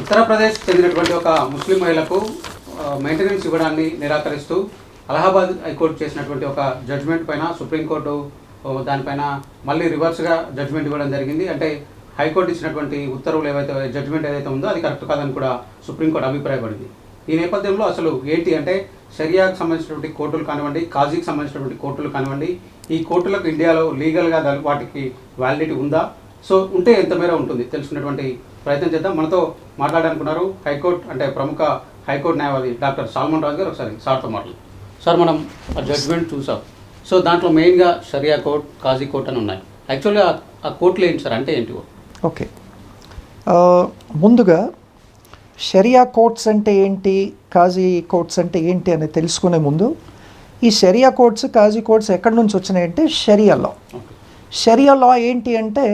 ఉత్తరప్రదేశ్ చెందినటువంటి ఒక ముస్లిం మహిళకు మెయింటెనెన్స్ ఇవ్వడాన్ని నిరాకరిస్తూ అలహాబాద్ హైకోర్టు చేసినటువంటి ఒక జడ్జ్మెంట్ పైన సుప్రీంకోర్టు దానిపైన మళ్ళీ రివర్స్గా జడ్జ్మెంట్ ఇవ్వడం జరిగింది. అంటే హైకోర్టు ఇచ్చినటువంటి ఉత్తర్వులు ఏవైతే జడ్జ్మెంట్ ఏదైతే ఉందో అది కరెక్ట్ కాదని కూడా సుప్రీంకోర్టు అభిప్రాయపడింది. ఈ నేపథ్యంలో అసలు ఏంటి అంటే షరియాకు సంబంధించినటువంటి కోర్టులు కానివ్వండి కాజీకి సంబంధించినటువంటి కోర్టులు కానివ్వండి ఈ కోర్టులకు ఇండియాలో లీగల్గా వాటికి వ్యాలిడిటీ ఉందా? సో ఉంటే ఎంత మేర ఉంటుంది తెలుసుకున్నటువంటి ప్రయత్నం చేద్దాం. మనతో మాట్లాడాలనుకున్నారు హైకోర్టు అంటే ప్రముఖ హైకోర్టు న్యాయవాది డాక్టర్ సాల్మన్ రాజు గారు. ఒకసారి సార్తో మాట్లాడు. సార్ మనం ఆ జడ్జిమెంట్ చూసాం. సో దాంట్లో మెయిన్గా షరియా కోర్ట్ కాజీ కోర్ట్ అని ఉన్నాయి. యాక్చువల్గా ఆ కోర్టులు ఏంటి సార్? అంటే ఏంటి? ఓకే. ముందుగా షరియా కోర్ట్స్ అంటే ఏంటి కాజీ కోర్ట్స్ అంటే ఏంటి అని తెలుసుకునే ముందు ఈ షరియా కోర్ట్స్ కాజీ కోర్ట్స్ ఎక్కడి నుంచి వచ్చినాయంటే షరియా లా. షరియా లా ఏంటి అంటే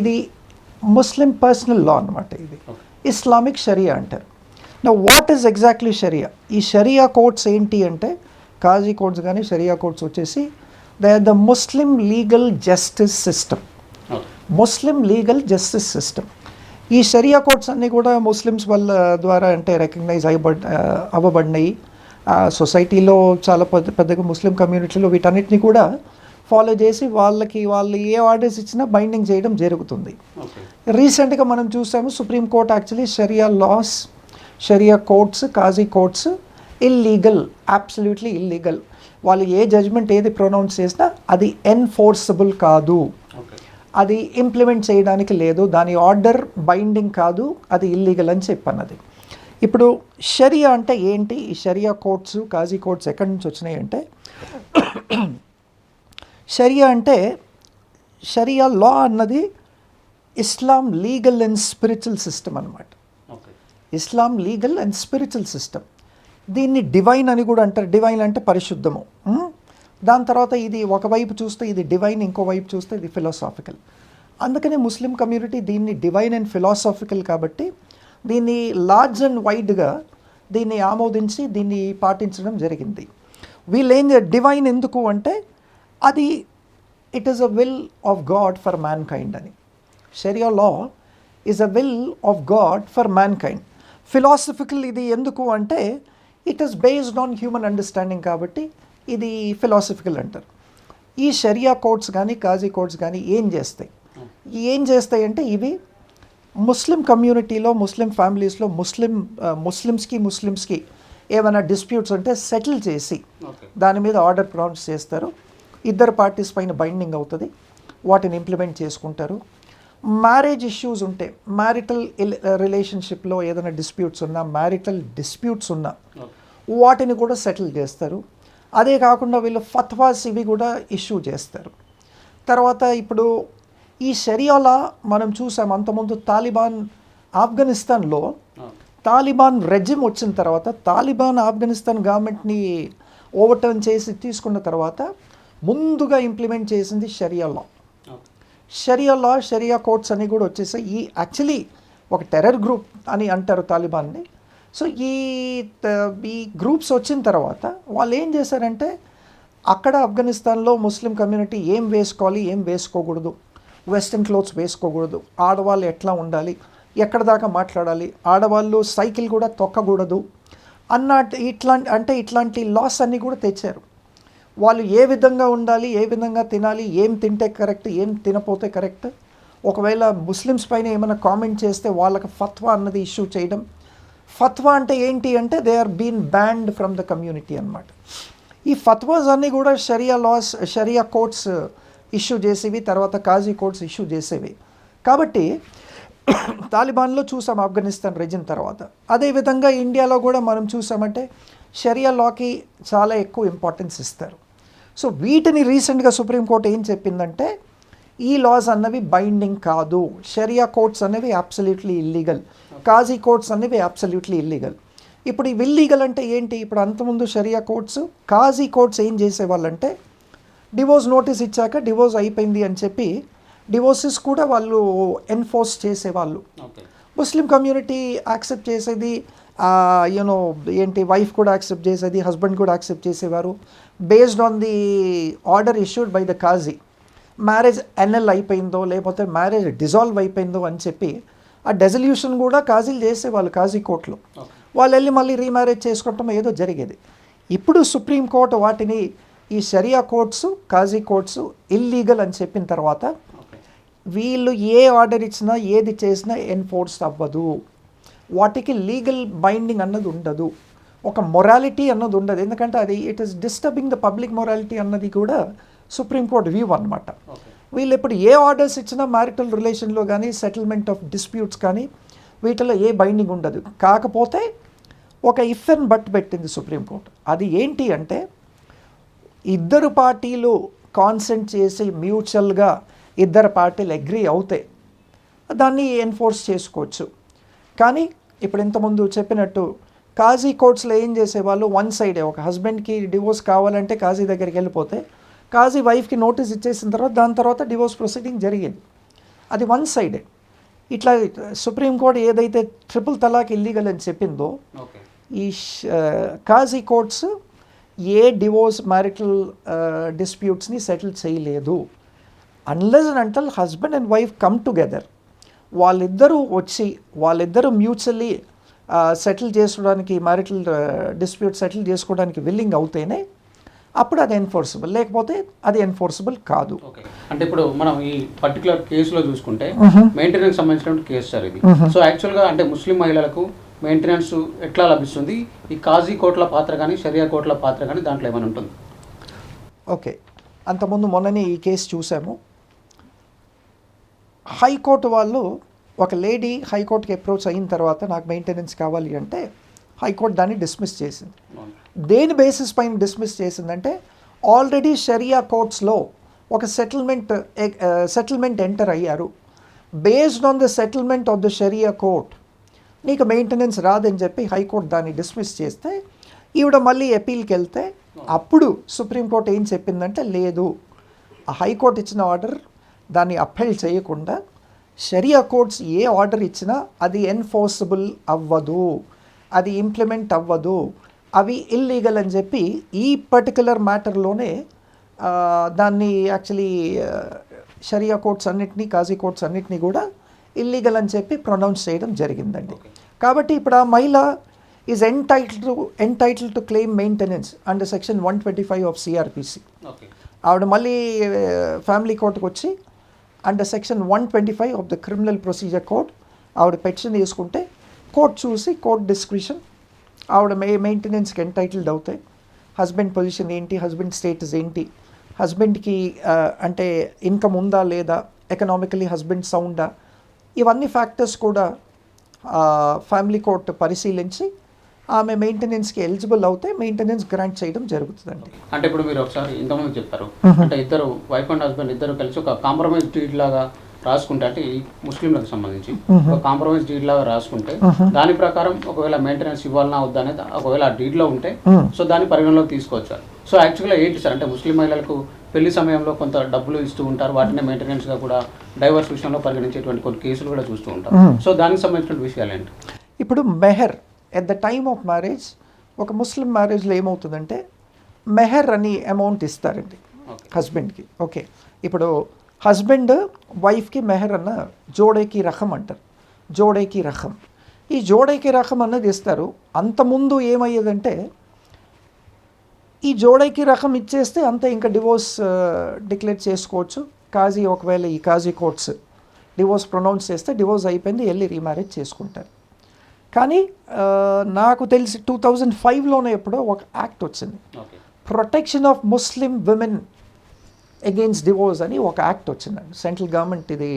ఇది ముస్లిం పర్సనల్ లా అన్నమాట ఇది. ఇస్లామిక్ షరియా అంటారు. నా వాట్ ఈజ్ ఎగ్జాక్ట్లీ షరియా ఈ షరియా కోర్ట్స్ ఏంటి అంటే కాజీ కోర్ట్స్ కానీ షరియా కోర్ట్స్ వచ్చేసి they are the Muslim legal justice system Muslim legal justice system ఈ షరియా కోర్ట్స్ అన్నీ కూడా ముస్లిమ్స్ వాళ్ళ ద్వారా అంటే రికగ్నైజ్ అయ్యబడ్ అవ్వబడినాయి. సొసైటీలో చాలా పెద్ద పెద్దగా ముస్లిం కమ్యూనిటీలో వీటన్నిటిని కూడా ఫాలో చేసి వాళ్ళకి వాళ్ళు ఏ ఆర్డర్స్ ఇచ్చినా బైండింగ్ చేయడం జరుగుతుంది. రీసెంట్గా మనం చూసాము సుప్రీం కోర్ట్ యాక్చువల్లీ షరియా లాస్ షరియా కోర్ట్స్ కాజీ కోర్ట్స్ ఇల్లీగల్ అబ్సల్యూట్లీ ఇల్లీగల్ వాళ్ళు ఏ జడ్జ్మెంట్ ఏది ప్రొనౌన్స్ చేసినా అది ఎన్ఫోర్సబుల్ కాదు. అది ఇంప్లిమెంట్ చేయడానికి లేదు. దాని ఆర్డర్ బైండింగ్ కాదు. అది ఇల్లీగల్ అని చెప్పన్నది. ఇప్పుడు షరియా అంటే ఏంటి? ఈ షరియా కోర్ట్స్ కాజీ కోర్ట్స్ ఎక్కడి నుంచి వచ్చినాయి అంటే షరియా అంటే షరియా లా అన్నది Islam legal and spiritual system అన్నమాట. Okay. Islam legal and spiritual system. దీన్ని డివైన్ అని కూడా అంటారు. డివైన్ అంటే పరిశుద్ధము? దాని తర్వాత ఇది ఒకవైపు చూస్తే ఇది డివైన్ ఇంకో వైపు చూస్తే ఇది ఫిలాసాఫికల్. అందుకనే ముస్లిం కమ్యూనిటీ దీన్ని డివైన్ అండ్ ఫిలాసాఫికల్ కాబట్టి దీన్ని లార్జ్ అండ్ వైడ్గా దీన్ని ఆమోదించి దీన్ని పాటించడం జరిగింది. వీళ్ళు ఏం డివైన్ ఎందుకు అంటే అది it is a will of God for mankind అని. షరియా law is a will of God for mankind philosophical ఇది ఎందుకు అంటే it is based on human understanding కాబట్టి ఇది ఫిలాసఫికల్ అంటారు. ఈ షరియా కోర్ట్స్ కానీ కాజీ కోర్ట్స్ కానీ ఏం చేస్తాయి? ఏం చేస్తాయి అంటే ఇవి ముస్లిం కమ్యూనిటీలో ముస్లిం ఫ్యామిలీస్లో ముస్లిం ముస్లిమ్స్కి ముస్లిమ్స్కి ఏమైనా డిస్ప్యూట్స్ ఉంటే సెటిల్ చేసి దాని మీద ఆర్డర్ ప్రొనౌన్స్ చేస్తారు. ఇద్దరు పార్టీస్ పైన బైండింగ్ అవుతుంది వాటిని ఇంప్లిమెంట్ చేసుకుంటారు. మ్యారేజ్ ఇష్యూస్ ఉంటే మ్యారిటల్ రిలేషన్షిప్లో ఏదైనా డిస్ప్యూట్స్ ఉన్నా మ్యారిటల్ డిస్ప్యూట్స్ ఉన్నా వాటిని కూడా సెటిల్ చేస్తారు. అదే కాకుండా వీళ్ళు ఫత్వాస్ ఇవి కూడా ఇష్యూ చేస్తారు. తర్వాత ఇప్పుడు ఈ షరియాలా మనం చూసాం అంతకుముందు తాలిబాన్ ఆఫ్ఘనిస్తాన్లో తాలిబాన్ రెజిమ్ వచ్చిన తర్వాత తాలిబాన్ ఆఫ్ఘనిస్తాన్ గవర్నమెంట్ని ఓవర్టర్న్ చేసి తీసుకున్న తర్వాత ముందుగా ఇంప్లిమెంట్ చేసింది షరియా లా షరియా లా షరియా కోర్ట్స్ అని కూడా వచ్చేసాయి. ఈ యాక్చువల్లీ ఒక టెర్రర్ గ్రూప్ అని అంటారు తాలిబాన్ని. సో ఈ ఈ గ్రూప్స్ వచ్చిన తర్వాత వాళ్ళు ఏం చేశారంటే అక్కడ ఆఫ్ఘనిస్తాన్లో ముస్లిం కమ్యూనిటీ ఏం వేసుకోవాలి ఏం వేసుకోకూడదు. వెస్ట్రన్ క్లోత్స్ వేసుకోకూడదు. ఆడవాళ్ళు ఎట్లా ఉండాలి? ఎక్కడ దాకా మాట్లాడాలి? ఆడవాళ్ళు సైకిల్ కూడా తొక్కకూడదు. అన్నట్టు ఇట్లాంటి అంటే ఇట్లాంటి లాస్ అన్నీ కూడా తెచ్చారు. వాళ్ళు ఏ విధంగా ఉండాలి ఏ విధంగా తినాలి ఏం తింటే కరెక్ట్ ఏం తినపోతే కరెక్ట్? ఒకవేళ ముస్లిమ్స్ పైన ఏమైనా కామెంట్ చేస్తే వాళ్ళకి ఫత్వా అన్నది ఇష్యూ చేయడం. ఫత్వా అంటే ఏంటి అంటే they are been banned from the community అనమాట ఈ ఫత్వాస్ అన్నీ కూడా షరియా లాస్ షరియా కోర్ట్స్ ఇష్యూ uh, చేసేవి తర్వాత కాజీ కోర్ట్స్ ఇష్యూ చేసేవి. కాబట్టి తాలిబాన్లో చూసాం ఆఫ్ఘనిస్తాన్ రెజిన్ తర్వాత. అదేవిధంగా ఇండియాలో కూడా మనం చూసామంటే షరియా లాకి చాలా ఎక్కువ ఇంపార్టెన్స్ ఇస్తారు. సో వీటిని రీసెంట్గా సుప్రీంకోర్టు ఏం చెప్పిందంటే ఈ లాస్ అన్నవి బైండింగ్ కాదు. షరియా కోర్ట్స్ అనేవి అబ్సల్యూట్లీ ఇల్లీగల్ కాజీ కోర్ట్స్ అనేవి అబ్సల్యూట్లీ ఇల్లీగల్ ఇప్పుడు ఇవి ఇల్లీగల్ అంటే ఏంటి? ఇప్పుడు అంతకుముందు షరియా కోర్ట్స్ కాజీ కోర్ట్స్ ఏం చేసేవాళ్ళంటే డివోర్స్ నోటీస్ ఇచ్చాక డివోర్స్ అయిపోయింది అని చెప్పి డివోర్సెస్ కూడా వాళ్ళు ఎన్ఫోర్స్ చేసేవాళ్ళు. ముస్లిం కమ్యూనిటీ యాక్సెప్ట్ చేసేది యూనో ఏంటి వైఫ్ కూడా యాక్సెప్ట్ చేసేది హస్బెండ్ కూడా యాక్సెప్ట్ చేసేవారు. Based on the order issued by the Qazi marriage NL అయిపోయిందో లేకపోతే మ్యారేజ్ డిజాల్వ్ అయిపోయిందో అని చెప్పి ఆ డెజల్యూషన్ కూడా కాజీలు చేసేవాళ్ళు కాజీ కోర్టులో వాళ్ళు వెళ్ళి మళ్ళీ రీమ్యారేజ్ చేసుకోవటం ఏదో జరిగేది. ఇప్పుడు సుప్రీంకోర్టు వాటిని ఈ sharia courts qazi courts illegal అని చెప్పిన తర్వాత వీళ్ళు ఏ ఆర్డర్ ఇచ్చినా ఏది చేసినా ఎన్ఫోర్స్ అవ్వదు. వాటికి లీగల్ బైండింగ్ అన్నది ఉండదు. ఒక మొరాలిటీ అన్నది ఉండదు. ఎందుకంటే అది it is disturbing the public morality అన్నది కూడా సుప్రీంకోర్టు వ్యూ అన్నమాట. ఓకే వీళ్ళు ఇప్పుడు ఏ ఆర్డర్స్ ఇచ్చినా మ్యారిటల్ రిలేషన్లో కానీ సెటిల్మెంట్ ఆఫ్ డిస్ప్యూట్స్ కానీ వీటిలో ఏ బైండింగ్ ఉండదు. కాకపోతే ఒక ఇఫ్ అండ్ బట్ పెట్టింది సుప్రీంకోర్టు అది ఏంటి అంటే ఇద్దరు పార్టీలు కాన్సెంట్ చేసి మ్యూచువల్గా ఇద్దరు పార్టీలు అగ్రీ అవుతాయి దాన్ని ఎన్ఫోర్స్ చేసుకోవచ్చు. కానీ ఇప్పుడు ఇంతకుముందు చెప్పినట్టు కాజీ కోర్ట్స్లో ఏం చేసేవాళ్ళు? వన్ సైడే. ఒక హస్బెండ్కి డివోర్స్ కావాలంటే కాజీ దగ్గరికి వెళ్ళిపోతే కాజీ వైఫ్కి నోటీస్ ఇచ్చేసిన తర్వాత దాని తర్వాత డివోర్స్ ప్రొసీడింగ్ జరిగేది. అది వన్ సైడే. ఇట్లా సుప్రీంకోర్టు ఏదైతే ట్రిపుల్ తలాక్ ఇల్లీగల్ అని చెప్పిందో ఈ కాజీ కోర్ట్స్ ఏ డివోర్స్ మ్యారిటల్ డిస్ప్యూట్స్ని సెటిల్ చేయలేదు. Unless and until husband and wife come together. వాళ్ళిద్దరూ వచ్చి వాళ్ళిద్దరూ మ్యూచువల్లీ సెటిల్ చేసుకోవడానికి మ్యారిటల్ డిస్ప్యూట్ సెటిల్ చేసుకోవడానికి విల్లింగ్ అవుతేనే అప్పుడు అది ఎన్ఫోర్సబుల్ లేకపోతే అది ఎన్ఫోర్సబుల్ కాదు. ఓకే. అంటే ఇప్పుడు మనం ఈ పర్టికులర్ కేసులో చూసుకుంటే మెయింటెనెన్స్ సంబంధించిన కేసు సార్ ఇది. సో యాక్చువల్గా అంటే ముస్లిం మహిళలకు మెయింటెనెన్స్ ఎట్లా లభిస్తుంది? ఈ కాజీ కోట్ల పాత్ర కానీ షరియా కోట్ల పాత్ర కానీ దాంట్లో ఏమైనా ఉంటుంది? ఓకే. అంతకుముందు మొన్ననే ఈ కేసు చూసాము. హైకోర్టు వాళ్ళు ఒక లేడీ హైకోర్టుకి అప్రోచ్ అయిన తర్వాత నాకు మెయింటెనెన్స్ కావాలి అంటే హైకోర్టు దాన్ని డిస్మిస్ చేసింది. దేని బేసిస్ పైన డిస్మిస్ చేసిందంటే ఆల్రెడీ షరియా కోర్ట్స్లో ఒక సెటిల్మెంట్ సెటిల్మెంట్ ఎంటర్ అయ్యారు. Based on the settlement of the sharia court. నీకు మెయింటెనెన్స్ రాదని చెప్పి హైకోర్టు దాన్ని డిస్మిస్ చేస్తే ఈవిడ మళ్ళీ అపీల్కి వెళ్తే అప్పుడు సుప్రీంకోర్టు ఏం చెప్పిందంటే లేదు. ఆ హైకోర్టు ఇచ్చిన ఆర్డర్ దాన్ని అప్హెల్ చేయకుండా షరియా కోర్ట్స్ ఏ ఆర్డర్ ఇచ్చినా అది ఎన్ఫోర్సబుల్ అవ్వదు అది ఇంప్లిమెంట్ అవ్వదు. అవి ఇల్లీగల్ అని చెప్పి ఈ పర్టికులర్ మ్యాటర్లోనే దాన్ని యాక్చువల్లీ షరియా కోర్ట్స్ అన్నిటినీ కాజీ కోర్ట్స్ అన్నిటినీ కూడా ఇల్లీగల్ అని చెప్పి ప్రొనౌన్స్ చేయడం జరిగిందండి. కాబట్టి ఇప్పుడు ఆ మహిళ is entitle to entitle to claim maintenance under section one twenty five of CrPC ఆవిడ మళ్ళీ ఫ్యామిలీ కోర్టుకు వచ్చి under section one twenty five of the criminal procedure code ఆవిడ పెటిషన్ తీసుకుంటే కోర్ట్ చూసి కోర్ట్ డిస్క్రిప్షన్ ఆవిడ మే మెయింటెనెన్స్కి ఎంటైటిల్డ్ అవుతాయి హస్బెండ్ పొజిషన్ ఏంటి హస్బెండ్ స్టేటస్ ఏంటి హస్బెండ్కి అంటే ఇన్కమ్ ఉందా లేదా ఎకనామికలీ హస్బెండ్ సౌండా ఇవన్నీ ఫ్యాక్టర్స్ కూడా ఫ్యామిలీ కోర్ట్ పరిశీలించి ఆమె మెయింటెనెన్స్కి ఎలిజిబుల్ అవుతే మెయింటెనెన్స్ గ్రాంట్ చేయడం జరుగుతుందండి. అంటే ఇప్పుడు మీరు ఒకసారి ఇంతకుముందు చెప్పారు. అంటే ఇద్దరు వైఫ్ అండ్ హస్బెండ్ ఇద్దరు కలిసి ఒక కాంప్రమైజ్ డీడ్ లాగా రాసుకుంటే అంటే ఈ ముస్లింలకు సంబంధించి ఒక కాంప్రమైజ్ డీడ్ లాగా రాసుకుంటే దాని ప్రకారం ఒకవేళ మెయింటెనెన్స్ ఇవ్వాలన్నా వద్దా అనేది ఒకవేళ ఆ డీడ్లో ఉంటే. సో దాన్ని పరిగణలోకి తీసుకోవచ్చు సో యాక్చువల్గా ఏంటి సార్ అంటే ముస్లిం మహిళలకు పెళ్ళి సమయంలో కొంత డబ్బులు ఇస్తూ ఉంటారు వాటిని మెయింటెనెన్స్గా కూడా డైవర్స్ విషయంలో పరిగణించేటువంటి కొన్ని కేసులు కూడా చూస్తూ ఉంటారు. సో దానికి సంబంధించిన విషయాలు ఏంటి? ఇప్పుడు Meher at the time of marriage ఒక ముస్లిం మ్యారేజ్లో ఏమవుతుందంటే మెహర్ అని అమౌంట్ ఇస్తారండి హస్బెండ్కి ఓకే ఇప్పుడు హస్బెండ్ వైఫ్కి మెహర్ అన్న జోడేకి రకం అంటారు. జోడేకి రకం ఈ జోడేకి రకం అన్నది ఇస్తారు. అంతకుముందు ఏమయ్యేదంటే ఈ జోడేకి రకం ఇచ్చేస్తే అంతే ఇంకా డివోర్స్ డిక్లేర్ చేసుకోవచ్చు. కాజీ ఒకవేళ ఈ కాజీ కోర్ట్స్ డివోర్స్ ప్రొనౌన్స్ చేస్తే డివోర్స్ అయిపోయింది వెళ్ళి రీమ్యారేజ్ చేసుకుంటారు. కానీ నాకు తెలిసి టూ థౌజండ్ ఫైవ్లోనే ఎప్పుడో ఒక యాక్ట్ వచ్చింది. Protection of Muslim women against divorce అని ఒక యాక్ట్ వచ్చిందండి. సెంట్రల్ గవర్నమెంట్ ఇది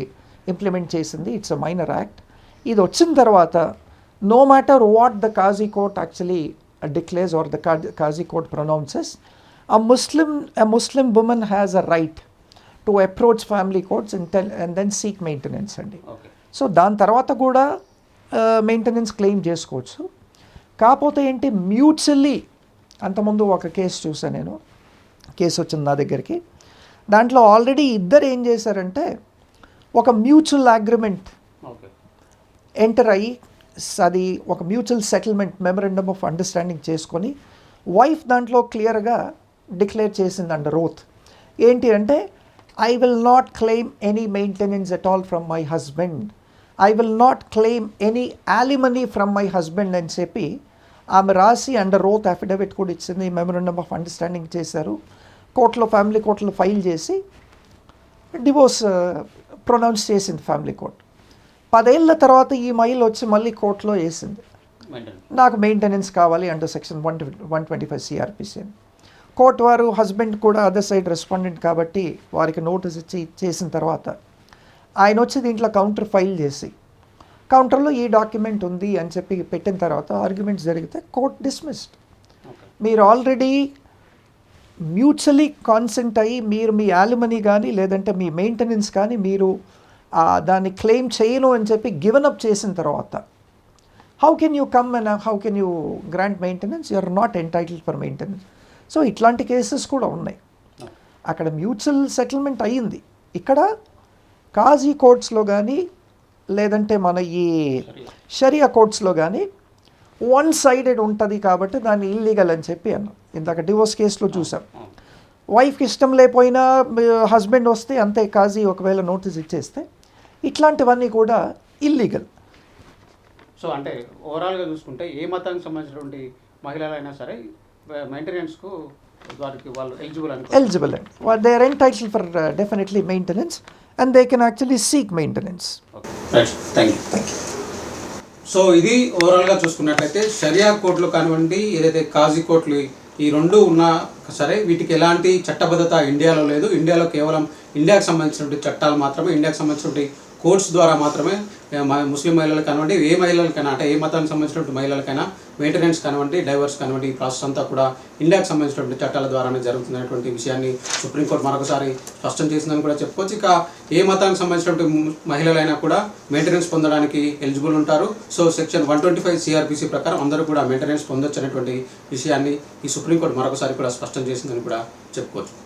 ఇంప్లిమెంట్ చేసింది. ఇట్స్ అ మైనర్ యాక్ట్ ఇది వచ్చిన తర్వాత no matter what the Qazi court actually declares or the Qazi court pronounces a muslim a muslim woman has a right to approach family courts and tell and then seek maintenance అండి. So దాని తర్వాత కూడా maintenance claim చేసుకోవచ్చు. కాకపోతే ఏంటి mutually అంతకుముందు ఒక case చూసాను నేను. కేసు వచ్చింది నా దగ్గరికి. దాంట్లో ఆల్రెడీ ఇద్దరు ఏం చేశారంటే ఒక మ్యూచువల్ అగ్రిమెంట్ ఎంటర్ అయ్యి అది ఒక mutual settlement memorandum of understanding చేసుకొని వైఫ్ దాంట్లో క్లియర్గా డిక్లేర్ చేసింది అండర్ ఓత్ ఏంటి అంటే I will not claim any maintenance at all from my husband I will not claim any alimony from my husband అని చెప్పి ఆమె రాసి అండర్ రోత్ అఫిడవిట్ కూడా ఇచ్చింది. మెమోరండమ్ ఆఫ్ అండర్స్టాండింగ్ చేశారు. కోర్టులో ఫ్యామిలీ కోర్టులో ఫైల్ చేసి డివోర్స్ ప్రొనౌన్స్ చేసింది ఫ్యామిలీ కోర్ట్ పదేళ్ళ తర్వాత ఈ మైల్ వచ్చి మళ్ళీ కోర్టులో వేసింది. నాకు మెయింటెనెన్స్ కావాలి under section one one twenty five CrPC court వారు హస్బెండ్ కూడా అదర్ సైడ్ రెస్పాండెంట్ కాబట్టి వారికి నోటీస్ ఇచ్చి చేసిన తర్వాత ఆయన వచ్చి దీంట్లో కౌంటర్ ఫైల్ చేసి కౌంటర్లో ఈ డాక్యుమెంట్ ఉంది అని చెప్పి పెట్టిన తర్వాత ఆర్గ్యుమెంట్స్ జరిగితే కోర్ట్ డిస్మిస్డ్ మీరు ఆల్రెడీ మ్యూచువలీ కాన్సెంట్ అయ్యి మీరు మీ యాలిమనీ కానీ లేదంటే మీ మెయింటెనెన్స్ కానీ మీరు దాన్ని క్లెయిమ్ చేయను అని చెప్పి గివెన్ అప్ చేసిన తర్వాత how can you come and how can you grant maintenance you are not entitle for maintenance so ఇట్లాంటి కేసెస్ కూడా ఉన్నాయి. అక్కడ మ్యూచువల్ సెటిల్మెంట్ అయ్యింది. ఇక్కడ కాజీ కోర్ట్స్లో కానీ లేదంటే మన ఈ షరియా. కోర్ట్స్లో కానీ వన్ సైడెడ్ ఉంటుంది కాబట్టి దాన్ని ఇల్లీగల్ అని చెప్పి అన్నాం. ఇందాక డివోర్స్ కేసులో చూసాం. వైఫ్కి ఇష్టం లేకపోయినా హస్బెండ్ వస్తే అంతే కాజీ ఒకవేళ నోటీస్ ఇచ్చేస్తే ఇట్లాంటివన్నీ కూడా ఇల్లీగల్. సో అంటే ఓవరాల్గా చూసుకుంటే ఏ మతానికి సంబంధించినటువంటి మహిళలైనా సరే మెయింటెనెన్స్కు వారికి వాళ్ళు ఎలిజిబుల్ ఎలిజిబుల్ అండి. They are entitle for definitely maintenance and they can actually seek maintenance thank you so ఇది ఓవరాల్గా చూసుకున్నట్లయితే షరియా కోర్టులు కానివ్వండి ఏదైతే కాజీ కోర్టులు ఈ రెండు ఉన్నా సరే వీటికి ఎలాంటి చట్టబద్ధత ఇండియాలో లేదు. ఇండియాలో కేవలం ఇండియాకి సంబంధించినటువంటి చట్టాలు మాత్రమే. ఇండియాకి సంబంధించినటువంటి కోర్ట్స్ ద్వారా మాత్రమే ముస్లిం మహిళలు కానివ్వండి ఏ మహిళలకైనా అంటే ఏ మతానికి సంబంధించినటువంటి మహిళలకైనా మెయింటెనెన్స్ కానివ్వండి డైవర్స్ కానివ్వండి ఈ ప్రాసెస్ అంతా కూడా ఇండియాకి సంబంధించినటువంటి చట్టాల ద్వారానే జరుగుతున్నటువంటి విషయాన్ని సుప్రీంకోర్టు మరొకసారి స్పష్టం చేసిందని కూడా చెప్పుకోవచ్చు. ఇక ఏ మతానికి సంబంధించినటువంటి మహిళలైనా కూడా మెయింటెనెన్స్ పొందడానికి ఎలిజిబుల్ ఉంటారు. So section one twenty five CrPC ప్రకారం అందరూ కూడా మెయింటెనెన్స్ పొందొచ్చు అనేటువంటి విషయాన్ని ఈ సుప్రీంకోర్టు మరొకసారి కూడా స్పష్టం చేసిందని కూడా చెప్పుకోవచ్చు.